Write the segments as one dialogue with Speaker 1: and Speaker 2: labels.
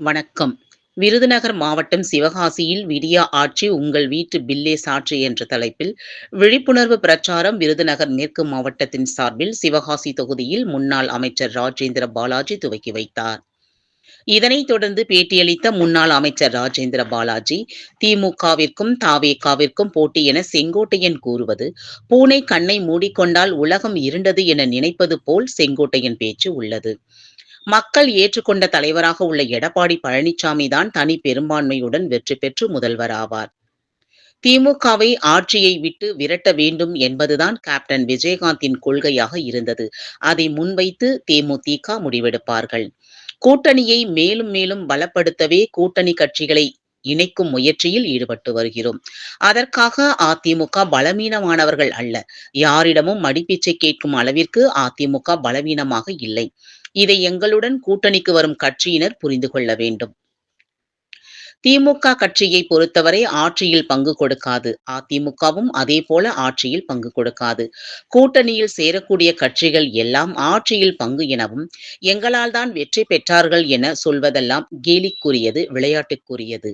Speaker 1: வணக்கம். விருதுநகர் மாவட்டம் சிவகாசியில் விடியா ஆட்சி உங்கள் வீட்டு பில்லே சாட்சி என்ற தலைப்பில் விழிப்புணர்வு பிரச்சாரம் விருதுநகர் மேற்கு மாவட்டத்தின் சார்பில் சிவகாசி தொகுதியில் முன்னாள் அமைச்சர் ராஜேந்திர பாலாஜி துவக்கி வைத்தார். இதனைத் தொடர்ந்து பேட்டியளித்த முன்னாள் அமைச்சர் ராஜேந்திர பாலாஜி திமுகவிற்கும் தாவேகாவிற்கும் போட்டி என செங்கோட்டையன் கூறுவது பூனை கண்ணை மூடிக்கொண்டால் உலகம் இருண்டது என நினைப்பது போல் செங்கோட்டையன் பேச்சு உள்ளது. மக்கள் ஏற்றுக்கொண்ட தலைவராக உள்ள எடப்பாடி பழனிசாமி தான் தனி பெரும்பான்மையுடன் வெற்றி பெற்று முதல்வராவார் திமுகவை ஆட்சியை விட்டு விரட்ட வேண்டும் என்பதுதான் கேப்டன் விஜயகாந்தின் கொள்கையாக இருந்தது. அதை முன்வைத்து தேமுதிக முடிவெடுப்பார்கள். கூட்டணியை மேலும் மேலும் பலப்படுத்தவே கூட்டணி கட்சிகளை இணைக்கும் முயற்சியில் ஈடுபட்டு வருகிறோம். அதற்காக அதிமுக பலவீனமானவர்கள் அல்ல. யாரிடமும் மடிப்பிச்சை கேட்கும் அளவிற்கு அதிமுக பலவீனமாக இல்லை. இதை எங்களுடன் கூட்டணிக்கு வரும் கட்சியினர் புரிந்து கொள்ள வேண்டும். திமுக கட்சியை பொறுத்தவரை ஆட்சியில் பங்கு கொடுக்காது. அதிமுகவும் அதே போல ஆட்சியில் பங்கு கொடுக்காது. கூட்டணியில் சேரக்கூடிய கட்சிகள் எல்லாம் ஆட்சியில் பங்கு எனவும் எங்களால் தான் வெற்றி பெற்றார்கள் என சொல்வதெல்லாம் கேலிக்குரியது விளையாட்டுக்குரியது.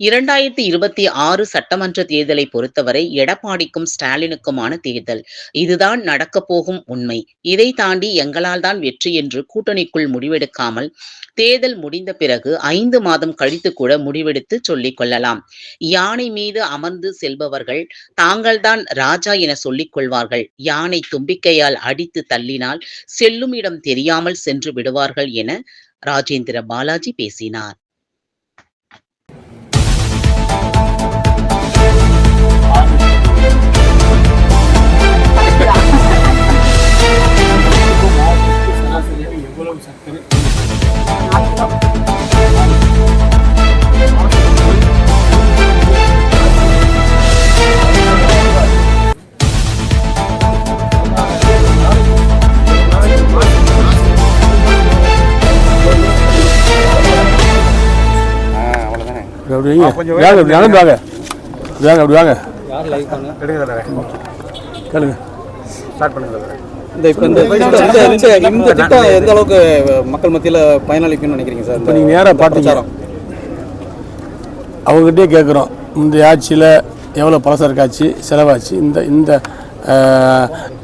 Speaker 1: இரண்டாயிரத்தி இருபத்தி ஆறு சட்டமன்ற தேர்தலை பொறுத்தவரை எடப்பாடிக்கும் ஸ்டாலினுக்குமான தேர்தல். இதுதான் நடக்கப் போகும் உண்மை. இதை தாண்டி எங்களால் தான் வெற்றி என்று கூட்டணிக்குள் முடிவெடுக்காமல் தேர்தல் முடிந்த பிறகு ஐந்து மாதம் கழித்து கூட முடிவெடுத்து சொல்லிக் கொள்ளலாம். யானை மீது அமர்ந்து செல்பவர்கள் தாங்கள்தான் ராஜா என சொல்லிக் கொள்வார்கள். யானை தும்பிக்கையால் அடித்து தள்ளினால் செல்லும் இடம் தெரியாமல் சென்று விடுவார்கள் என ராஜேந்திர பாலாஜி பேசினார்.
Speaker 2: பண்ண
Speaker 3: கேளுங்க
Speaker 2: ஸ்டார்ட் பண்ணுங்க தலைவரே.
Speaker 4: இந்த இப்போ இந்த இந்த இந்த திட்டம் எந்த அளவுக்கு மக்கள் மத்தியில் பயனளிக்கும்னு நினைக்கிறீங்க சார்?
Speaker 3: இப்போ நீங்கள் நேராக பார்த்தீங்க அவங்ககிட்டயே கேட்குறோம் இந்த ஆட்சியில் எவ்வளோ பலசரக்கு ஆச்சு செலவாச்சு. இந்த இந்த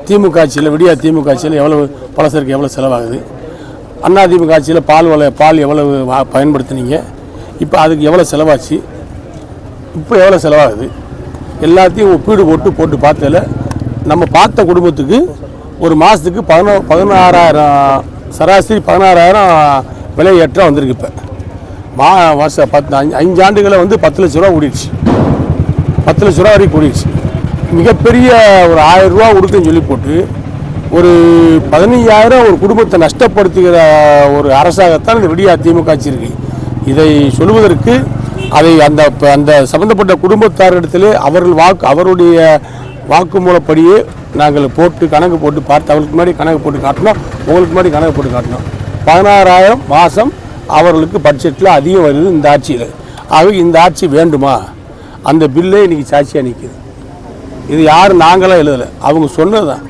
Speaker 3: திமுக ஆட்சியில் விடியா திமுக ஆட்சியில் எவ்வளவு பலசரக்கு எவ்வளோ செலவாகுது? அண்ணா திமுக ஆட்சியில் பால் வலை பால் எவ்வளவு பயன்படுத்துனீங்க? இப்போ அதுக்கு எவ்வளோ செலவாச்சு? இப்போ எவ்வளோ செலவாகுது? எல்லாத்தையும் ஒப்பீடு போட்டு போட்டு பார்த்ததில் நம்ம பார்த்த குடும்பத்துக்கு ஒரு மாதத்துக்கு பதினோ பதினாறாயிரம் சராசரி பதினாறாயிரம் விலை ஏற்றம் வந்திருக்கு இப்போ. மா வருஷம் பத்து அஞ்சு அஞ்சு ஆண்டுகளை வந்து பத்து லட்ச ரூபா கூடிடுச்சு. பத்து லட்ச ரூபா வரைக்கும் கூடிடுச்சு. மிகப்பெரிய ஒரு ஆயிரம் ரூபா கொடுக்குன்னு சொல்லி போட்டு ஒரு பதினஞ்சாயிரம் ஒரு குடும்பத்தை நஷ்டப்படுத்துகிற ஒரு அரசாகத்தான் இந்த விடியா திமுக ஆட்சி இருக்கு இதை சொல்வதற்கு அதை அந்த அந்த சம்பந்தப்பட்ட குடும்பத்தாரிடத்திலே அவர்கள் வாக்கு அவருடைய வாக்குமூலப்படியே நாங்கள் போட்டு கணக்கு போட்டு பார்த்து அவளுக்கு முன்னாடி கணக்கு போட்டு காட்டினோம். உங்களுக்கு முன்னாடி கணக்கு போட்டு காட்டினோம். பதினாறாயிரம் மாதம் அவர்களுக்கு பட்ஜெட்டில் அதிகம் வருது இந்த ஆட்சியில். ஆக இந்த ஆட்சி வேண்டுமா? அந்த பில்லே இன்னைக்கு சாட்சியாக நிற்கிது இது யாரும் நாங்களாம் எழுதலை. அவங்க சொன்னது தான்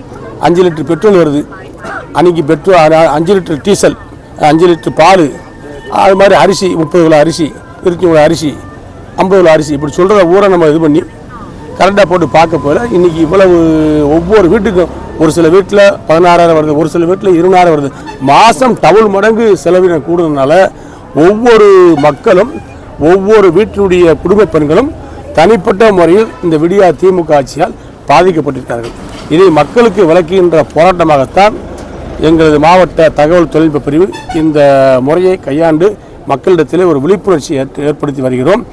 Speaker 3: அஞ்சு லிட்டர் பெட்ரோல் வருது. அன்றைக்கி பெட்ரோல் அஞ்சு லிட்டர் டீசல் அஞ்சு லிட்டர் பால் அது மாதிரி அரிசி முப்பது கிலோ அரிசி இருபத்தி மூணு அரிசி ஐம்பது கிலோ அரிசி இப்படி சொல்கிறத ஊரை நம்ம இது பண்ணி கரண்டாக போட்டு பார்க்க போல இன்றைக்கி இவ்வளவு ஒவ்வொரு வீட்டுக்கும் ஒரு சில வீட்டில் பதினாறாயிரம் வருது ஒரு சில வீட்டில் இருபதாயிரம் வருது. மாதம் டபுள் மடங்கு செலவினம் கூடுறதுனால ஒவ்வொரு மக்களும் ஒவ்வொரு வீட்டினுடைய குடும்ப பெண்களும் தனிப்பட்ட முறையில் இந்த விடியா திமுக ஆட்சியால் பாதிக்கப்பட்டிருக்கிறார்கள். இதை மக்களுக்கு விளக்குகின்ற போராட்டமாகத்தான் எங்களது மாவட்ட தகவல் தொழில்நுட்ப பிரிவு இந்த முறையை கையாண்டு மக்களிடத்திலே ஒரு விழிப்புணர்ச்சி ஏற்படுத்தி வருகிறோம்.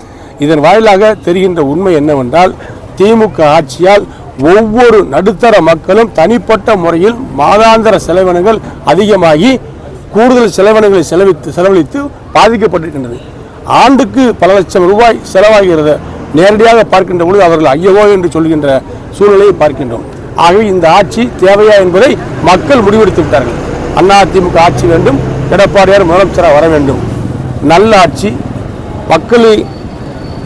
Speaker 3: இதன் வாயிலாக தெரிகின்ற உண்மை என்னவென்றால் திமுக ஆட்சியால் ஒவ்வொரு நடுத்தர மக்களும் தனிப்பட்ட முறையில் மாதாந்திர செலவினங்கள் அதிகமாகி கூடுதல் செலவினங்களை செலவித்து செலவழித்து பாதிக்கப்பட்டிருக்கின்றது. ஆண்டுக்கு பல லட்சம் ரூபாய் செலவாகிறது. நேரடியாக பார்க்கின்ற பொழுது அவர்கள் ஐயவோ என்று சொல்கின்ற சூழ்நிலையை பார்க்கின்றோம். ஆகவே இந்த ஆட்சி தேவையா என்பதை மக்கள் முடிவெடுத்து விட்டார்கள். அண்ணா திமுக ஆட்சி வேண்டும் எடப்பாடியார் முதலமைச்சராக வர வேண்டும். நல்ல ஆட்சி மக்களை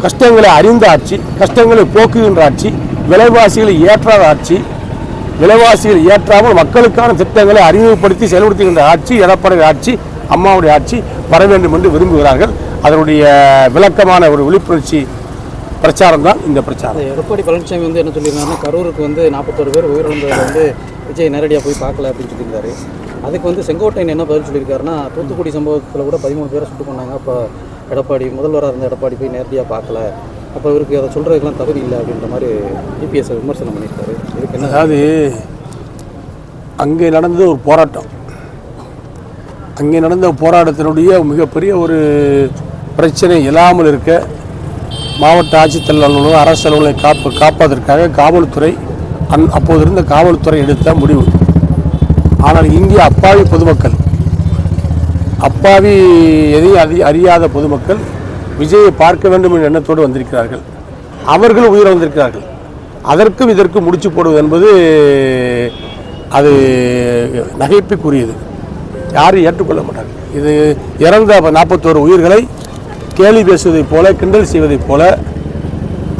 Speaker 3: கஷ்டங்களை அறிந்த ஆட்சி கஷ்டங்களை போக்குகின்ற ஆட்சி விலைவாசிகளை ஏற்றாத ஆட்சி விலைவாசிகள் ஏற்றாமல் மக்களுக்கான திட்டங்களை அறிமுகப்படுத்தி செயல்படுத்துகின்ற ஆட்சி எடப்பாடி ஆட்சி அம்மாவுடைய ஆட்சி வர வேண்டும் என்று விரும்புகிறார்கள். அதனுடைய விளக்கமான ஒரு விழிப்புணர்ச்சி பிரச்சாரம் தான் இந்த பிரச்சாரம்.
Speaker 4: எடப்பாடி பழனிசாமி வந்து என்ன சொல்லியிருந்தாருன்னா கரூருக்கு வந்து நாற்பத்தொரு பேர் உயிரிழந்தவர் வந்து விஜய் நேரடியாக போய் பார்க்கல அப்படின்னு சொல்லியிருந்தாரு அதுக்கு வந்து செங்கோட்டையன் என்ன பதில் சொல்லியிருக்காருன்னா தூத்துக்குடி சம்பவத்தில் கூட பதிமூணு பேரை சுட்டு கொண்டாங்க அப்போ எடப்பாடி முதல்வராக இருந்த எடப்பாடி போய் நேரடியாக பார்க்கல. அப்போ இவருக்கு அதை சொல்கிறதுக்கெல்லாம் தகுதி இல்லை அப்படின்ற மாதிரி இபிஎஸ் விமர்சனம் பண்ணியிருக்காரு. இதுக்கு என்ன
Speaker 3: அதாவது அங்கே நடந்தது ஒரு போராட்டம். அங்கே நடந்த போராட்டத்தினுடைய மிகப்பெரிய ஒரு பிரச்சனை இல்லாமல் இருக்க மாவட்ட ஆட்சித்தலைவர் அலுவலகம் அரசு அலுவலை காப்பு காப்பதற்காக காவல்துறை அந் அப்போது இருந்த காவல்துறை எடுத்த முடிவு. ஆனால் இங்கே அப்பாவி பொதுமக்கள் அப்பாவி எதையும் அறி அறியாத பொதுமக்கள் விஜயை பார்க்க வேண்டும் என்ற எண்ணத்தோடு வந்திருக்கிறார்கள். அவர்கள் உயிர் வந்திருக்கிறார்கள் அதற்கும் இதற்கும் முடிச்சு போடுவது என்பது அது நகைப்புக்குரியது. யாரும் ஏற்றுக்கொள்ள மாட்டார்கள். இது இறந்த நாற்பத்தோரு உயிர்களை கேலி பேசுவதைப் போல கிண்டல் செய்வதைப் போல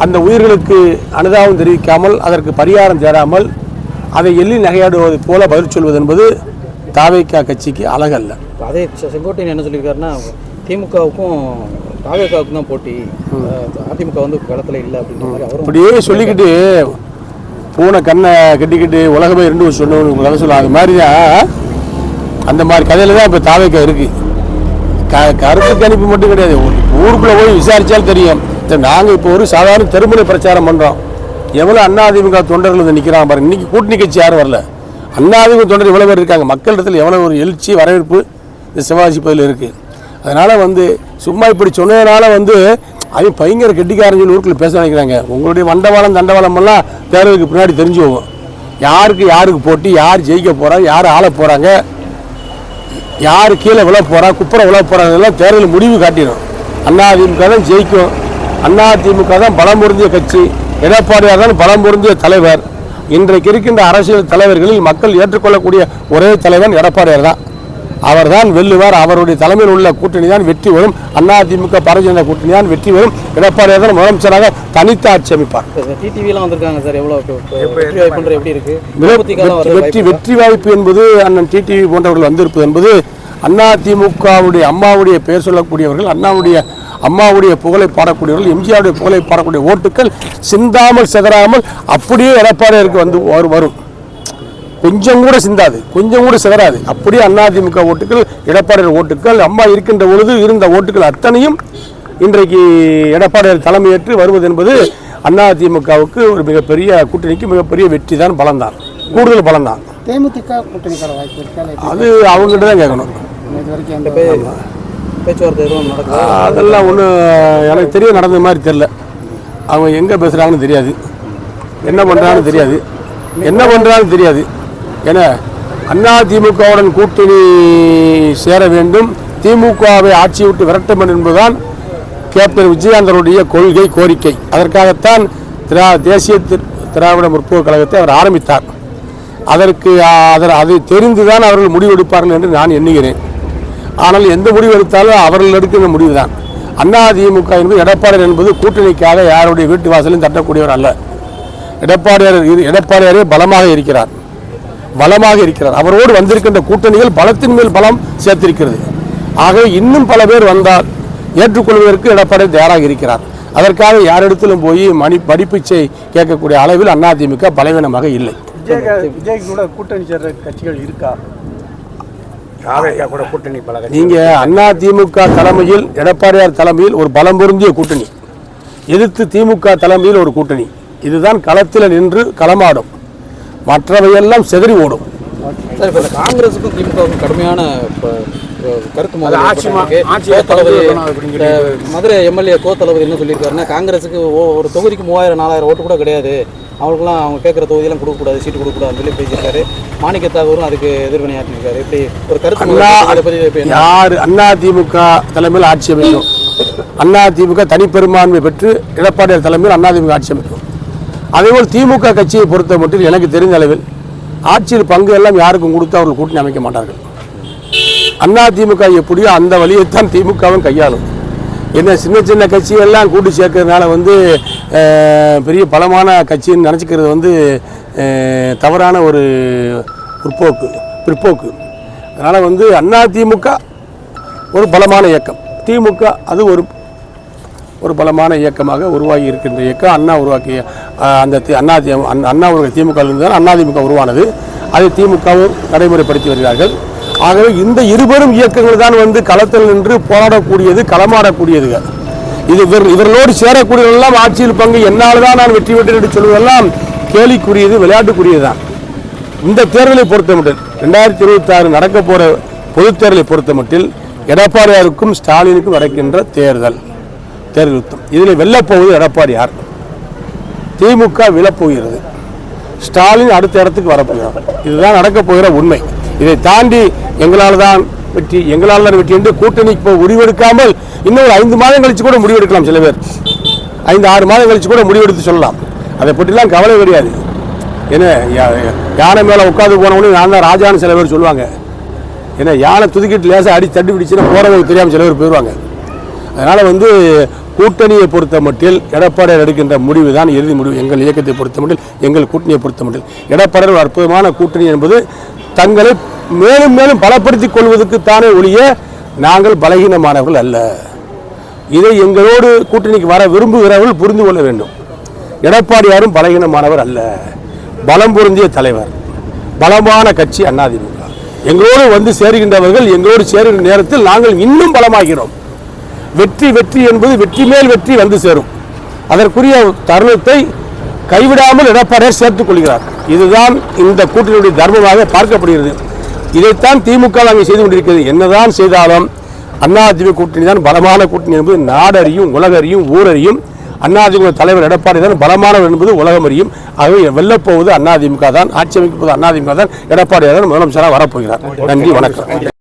Speaker 3: அந்த உயிர்களுக்கு அனுதாபம் தெரிவிக்காமல் அதற்கு பரிகாரம் தேராமல் அதை எள்ளி நகையாடுவதைப் போல பதில் சொல்வது என்பது தாவேக்கா கட்சிக்கு அழகல்ல.
Speaker 4: அதே செங்கோட்டையன் என்ன சொல்லியிருக்காருன்னா திமுகவுக்கும் தாவேக்காவுக்கும் தான் போட்டி. அதிமுக வந்து களத்தில் இல்லை அவரும்
Speaker 3: அப்படியே சொல்லிக்கிட்டு பூனை கண்ணை கட்டிக்கிட்டு உலகமே ரெண்டு சொன்னவங்க கதை சொல்லுவாங்க அது மாதிரி தான் அந்த மாதிரி கதையில தான் இப்போ தாவேக்கா இருக்கு. க கருத்து கணிப்பு மட்டும் கிடையாது. ஊருக்குள்ளே போய் விசாரிச்சாலும் தெரியும். நாங்கள் இப்போ ஒரு சாதாரண தெருமுனை பிரச்சாரம் பண்ணுறோம் எவ்வளோ அதிமுக தொண்டர்கள் வந்து நிற்கிறாங்க பாருங்க. இன்னைக்கு கூட்டணி கட்சி யாரும் வரல. அதிமுக தொண்டர் இவ்வளோ பேர் இருக்காங்க. மக்களிடத்தில் எவ்வளோ ஒரு எழுச்சி வரவேற்பு இந்த சிவாஜி பதில் இருக்குது அதனால் வந்து சும்மா இப்படி சொன்னதுனால வந்து அவன் பயங்கர கெட்டிக்காரன் ஊருக்குள்ள பேச நினைக்கிறாங்க. உங்களுடைய வண்டவாளம் தண்டவாளம் எல்லாம் தேர்தலுக்கு பின்னாடி தெரிஞ்சு போகும் யாருக்கு யாருக்கு போட்டி யார் ஜெயிக்க போகிறாங்க யார் ஆள போகிறாங்க யார் கீழே விழ போகிறா குப்புற விழ போகிறாங்கலாம் தேர்தல் முடிவு காட்டிடும். அண்ணா அதிமுக தான் ஜெயிக்கும். அதிமுக தான் பலம் பொருந்திய கட்சி. எடப்பாடியார் தான் பலம் பொருந்திய தலைவர். இன்றைக்கு இருக்கின்ற அரசியல் தலைவர்களில் மக்கள் ஏற்றுக்கொள்ளக்கூடிய ஒரே தலைவன் எடப்பாடியார் தான். அவர்தான் வெல்லுவார். அவருடைய தலைமையில் உள்ள கூட்டணி தான் வெற்றி வரும் அதிமுக பாரதிய ஜனதா கூட்டணி தான் வெற்றி வரும் எடப்பாடியார் தான் முதலமைச்சராக தனித்து ஆட்சி அமைப்பார்.
Speaker 4: வெற்றி வாய்ப்புன்ற எப்படி இருக்கு?
Speaker 3: வெற்றி
Speaker 4: தேமுதிகலாம் வர
Speaker 3: வெற்றி
Speaker 4: வாய்ப்பு.
Speaker 3: வெற்றி வாய்ப்பு என்பது அண்ணன் டிடிவி போன்றவர்கள் வந்திருப்பது என்பது அதிமுகவுடைய அம்மாவுடைய பெயர் சொல்லக்கூடியவர்கள் அண்ணாவுடைய அம்மாவுடைய புகழை பாடக்கூடியவர்கள் எம்ஜிஆருடைய புகழை பாடக்கூடிய ஓட்டுக்கள் சிந்தாமல் சிதறாமல் அப்படியே எடப்பாடியாருக்கு வந்து வரு- வரும். கொஞ்சம் கூட சிந்தாது கொஞ்சம் கூட சிதறாது. அப்படியே அதிமுக ஓட்டுகள் எடப்பாடியார் ஓட்டுகள் அம்மா இருக்கின்ற பொழுது இருந்த ஓட்டுகள் அத்தனையும் இன்றைக்கு எடப்பாடியார் தலைமையேற்று வருவது என்பது அதிமுகவுக்கு ஒரு மிகப்பெரிய கூட்டணிக்கு மிகப்பெரிய வெற்றி தான் பலம்தான். கூடுதல் பலம்தான்.
Speaker 2: தேமுதிக கூட்டணிக்கான வாய்ப்பு
Speaker 3: அது அவங்ககிட்ட தான் கேட்கணும்.
Speaker 4: பேச்சுவார்த்தை எதுவும் நடக்கும்
Speaker 3: அதெல்லாம் ஒன்றும் எனக்கு தெரிய நடந்த மாதிரி தெரில அவங்க எங்கே பேசுகிறாங்கன்னு தெரியாது. என்ன பண்ணுறாங்கன்னு தெரியாது. என்ன பண்ணுறாங்கன்னு தெரியாது. ஏன்னா அதிமுகவுடன் கூட்டணி சேர வேண்டும். திமுகவை ஆட்சி விட்டு விரட்ட வேண்டும் என்பதுதான் கேப்டன் விஜயாந்தருடைய கொள்கை கோரிக்கை. அதற்காகத்தான் திரா தேசிய திராவிட முற்போக்கு கழகத்தை அவர் ஆரம்பித்தார். அதற்கு அதர் அதை தெரிந்துதான் அவர்கள் முடிவெடுப்பார்கள் என்று நான் எண்ணுகிறேன். ஆனால் எந்த முடிவு எடுத்தாலும் அவர்கள் எடுக்கிற முடிவு தான் அதிமுக என்பது எடப்பாடியார் என்பது கூட்டணிக்காக யாருடைய வீட்டு வாசலையும் தட்டக்கூடியவர் அல்ல. எடப்பாடியார் எடப்பாடியாரே பலமாக இருக்கிறார். பலமாக இருக்கிறார். அவரோடு வந்திருக்கின்ற கூட்டணிகள் பலத்தின் மேல் பலம் சேர்த்திருக்கிறது. ஆகவே இன்னும் பல பேர் வந்தால் ஏற்றுக்கொள்வதற்கு எடப்பாடி தயாராக இருக்கிறார். அதற்காக யாரிடத்திலும் போய் மணி படிப்பிச்சை கேட்கக்கூடிய அளவில் அதிமுக பலவீனமாக இல்லை.
Speaker 2: விஜய் கூட கூட்டணி சேர்ற கட்சிகள் இருக்கா? கூட கூட்டணி பல
Speaker 3: நீங்க திமுக தலைமையில் எடப்பாடியார் தலைமையில் ஒரு பலம் பொருந்திய கூட்டணி. எதிர்த்து திமுக தலைமையில் ஒரு கூட்டணி. இதுதான் களத்தில் நின்று களமாடும். மற்றவையெல்லாம் செதறி ஓடும்.
Speaker 4: சார் இப்போ இந்த காங்கிரஸுக்கும் திமுகவுக்கும் கடுமையான கருத்து மோதல்
Speaker 2: ஆட்சி
Speaker 4: தளபதி மதுரை எம்எல்ஏ கோ தளபதி என்ன சொல்லியிருக்காருன்னா காங்கிரஸுக்கு ஒரு தொகுதிக்கு மூவாயிரம் நாலாயிரம் ஓட்டு கூட கிடையாது. அவங்களுக்குலாம் அவங்க கேட்குற தொகுதியெல்லாம் கொடுக்கக்கூடாது சீட்டு கொடுக்கக்கூடாதுன்னு சொல்லி பேசியிருக்காரு. மாணிக்க தாகூரும் அதுக்கு எதிர்வினையாற்றிருக்காரு இப்படி ஒரு கருத்து மோதல்
Speaker 3: அண்ணா? யார்? அதிமுக தலைமையில் ஆட்சி அமைக்கும். அதிமுக தனிப்பெரும்பான்மை பெற்று எடப்பாடியார் தலைமையில் அதிமுக ஆட்சி அமைக்கும். அதேபோல் திமுக கட்சியை பொறுத்த மட்டும் எனக்கு தெரிந்த அளவில் ஆட்சியில் பங்கு எல்லாம் யாருக்கும் கொடுத்து அவர்கள் கூட்டணி அமைக்க மாட்டார்கள். திமுக எப்படியோ அந்த வழியைத்தான் திமுகவும் கையாளும். என்ன சின்ன சின்ன கட்சிகள்லாம் கூட்டி சேர்க்கறதுனால வந்து பெரிய பலமான கட்சின்னு நினச்சிக்கிறது வந்து தவறான ஒரு பிற்போக்கு பிற்போக்கு. அதனால் வந்து அதிமுக ஒரு பலமான இயக்கம். திமுக அது ஒரு ஒரு பலமான இயக்கமாக உருவாகி இருக்கின்ற இயக்கம் அண்ணா உருவாக்கிய அந்த அண்ணா அண்ணா அண்ணா உருவாக்கிய திமுக தான் அண்ணா திமுக உருவானது. அதை திமுகவும் நடைமுறைப்படுத்தி வருகிறார்கள். ஆகவே இந்த இருபெரும் இயக்கங்கள் தான் வந்து களத்தில் நின்று போராடக்கூடியது களமாடக்கூடியதுங்க இது இவர் இவர்களோடு சேரக்கூடியவர்களெல்லாம் ஆட்சியில் பங்கு என்னால் தான் நான் வெற்றி பெற்றேன் என்று சொல்வதெல்லாம் கேலிக்குரியது விளையாட்டுக்குரியது தான். இந்த தேர்தலை பொறுத்த மட்டும் ரெண்டாயிரத்தி இருபத்தி ஆறு நடக்க போகிற பொதுத் தேர்தலை பொறுத்த மட்டில் எடப்பாடியாருக்கும் ஸ்டாலினுக்கும் நடக்கின்ற தேர்தல். தேர்தல் இதில் வெல்லப்போவது எடப்பாடியார் திமுக விழப்போகிறது. ஸ்டாலின் அடுத்த இடத்துக்கு வரப்போகிறார். இதுதான் நடக்கப் போகிற உண்மை. இதை தாண்டி எங்களால் தான் வெற்றி எங்களால் தான் வெற்றி என்று கூட்டணிக்கு போய் முடிவெடுக்காமல் இன்னும் ஒரு ஐந்து மாதம் கழித்து கூட முடிவெடுக்கலாம் சில பேர். ஐந்து ஆறு மாதம் கழித்து கூட முடிவெடுத்து சொல்லலாம். அதை பற்றிலாம் கவலை கிடையாது. ஏன்னா யா- யானை மேலே உட்காந்து போனவொடனே நான் தான் ராஜான்னு சில பேர் சொல்லுவாங்க. ஏன்னா யானை துதுக்கிட்டு லேசாக அடி தட்டு பிடிச்சுன்னா போகிறவங்களுக்கு தெரியாமல் சில பேர் போயிடுவாங்க அதனால் வந்து கூட்டணியை பொறுத்த மட்டில் எடப்பாடியார் எடுக்கின்ற முடிவு தான் இறுதி முடிவு. எங்கள் இயக்கத்தை பொறுத்த மட்டில் எங்கள் கூட்டணியை பொறுத்த மட்டில். எடப்பாடியார் ஒரு அற்புதமான கூட்டணி என்பது தங்களை மேலும் மேலும் பலப்படுத்திக் கொள்வதற்கு தானே ஒழிய நாங்கள் பலகீனமானவர்கள் அல்ல. இதை எங்களோடு கூட்டணிக்கு வர விரும்புகிறவர்கள் புரிந்து கொள்ள வேண்டும். எடப்பாடியாரும் பலகீனமானவர் அல்ல. பலம் பொருந்திய தலைவர். பலமான கட்சி அண்ணாதிமுக. எங்களோடு வந்து சேருகின்றவர்கள் எங்களோடு சேருகின்ற நேரத்தில் நாங்கள் இன்னும் பலமாகிறோம். வெற்றி வெற்றி என்பது வெற்றி மேல் வெற்றி வந்து சேரும். அதற்குரிய தருணத்தை கைவிடாமல் எடப்பாடியார் சேர்த்துக் கொள்கிறார். இதுதான் இந்த கூட்டணியுடைய தர்மமாக பார்க்கப்படுகிறது. இதைத்தான் திமுக அங்கே செய்து கொண்டிருக்கிறது. என்னதான் செய்தாலும் அதிமுக கூட்டணி தான் பலமான கூட்டணி என்பது நாடறியும் உலகறியும் ஊரறியும். அதிமுக தலைவர் எடப்பாடி தான் பலமானவர் என்பது உலகம் அறியும் ஆகவே வெல்லப்போவது அதிமுக தான் ஆட்சி அமைக்கப்போவது அதிமுக தான். எடப்பாடியார் தான் முதலமைச்சராக வரப்போகிறார். நன்றி வணக்கம்.